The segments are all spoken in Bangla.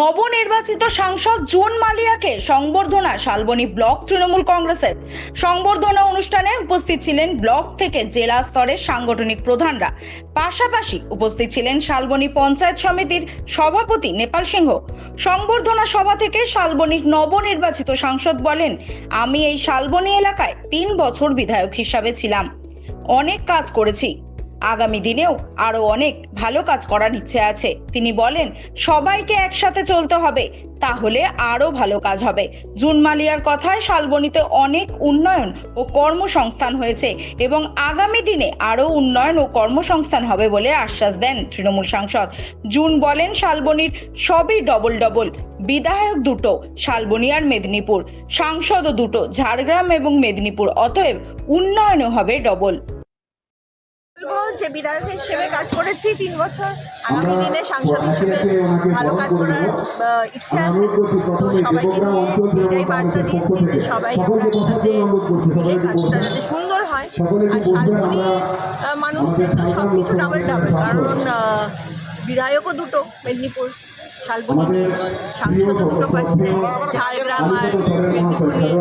নবনির্বাচিত সাংসদ জুন মালিয়াকে সংবর্ধনা শালবনী ব্লক তৃণমূল কংগ্রেসের। সংবর্ধনা অনুষ্ঠানে উপস্থিত ছিলেন ব্লক থেকে জেলা স্তরের সাংগঠনিক প্রধানরা। পাশাপাশি উপস্থিত ছিলেন শালবনী পঞ্চায়েত সমিতির সভাপতি নেপাল সিংহ। সংবর্ধনা সভা থেকে শালবনীর নবনির্বাচিত সাংসদ বলেন, আমি এই শালবনী এলাকায় তিন বছর বিধায়ক হিসাবে ছিলাম। অনেক কাজ করেছি। আগামী দিনেও আরও অনেক ভালো কাজ করার ইচ্ছে আছে। তিনি বলেন, সবাইকে একসাথে চলতে হবে, তাহলে আরও ভালো কাজ হবে। জুন মালিয়ার কথায় শালবনিতে অনেক উন্নয়ন ও কর্মসংস্থান হয়েছে এবং আগামী দিনে আরও উন্নয়ন ও কর্মসংস্থান হবে বলে আশ্বাস দেন তৃণমূল সাংসদ। জুন বলেন, শালবনির সবই ডবল ডবল বিধায়ক দুটো, শালবনী আর মেদিনীপুর। সাংসদও দুটো, ঝাড়গ্রাম এবং মেদিনীপুর, অতএব উন্নয়নও হবে ডবল যে বিধায়ক হিসেবে কাজ করেছি তিন বছর আগামী দিনে সাংসদ হিসেবে ভালো কাজ করার ইচ্ছে আছে তো সবাইকে নিয়ে এটাই বার্তা দিয়েছি যে সবাই আমরা একসাথে মিলে কাজটা যাতে সুন্দর হয় আর শালবনি মানুষদের তো সব কিছু ডাবল ডাবল কারণ বিধায়কও দুটো মেদিনীপুর শালবনি নিয়ে সাংসদও দুটো পাচ্ছে ঝাড়গ্রাম আর মেদিনীপুর নিয়ে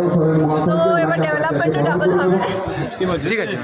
তো এবার ডেভেলপমেন্টও ডাবল হবে ঠিক আছে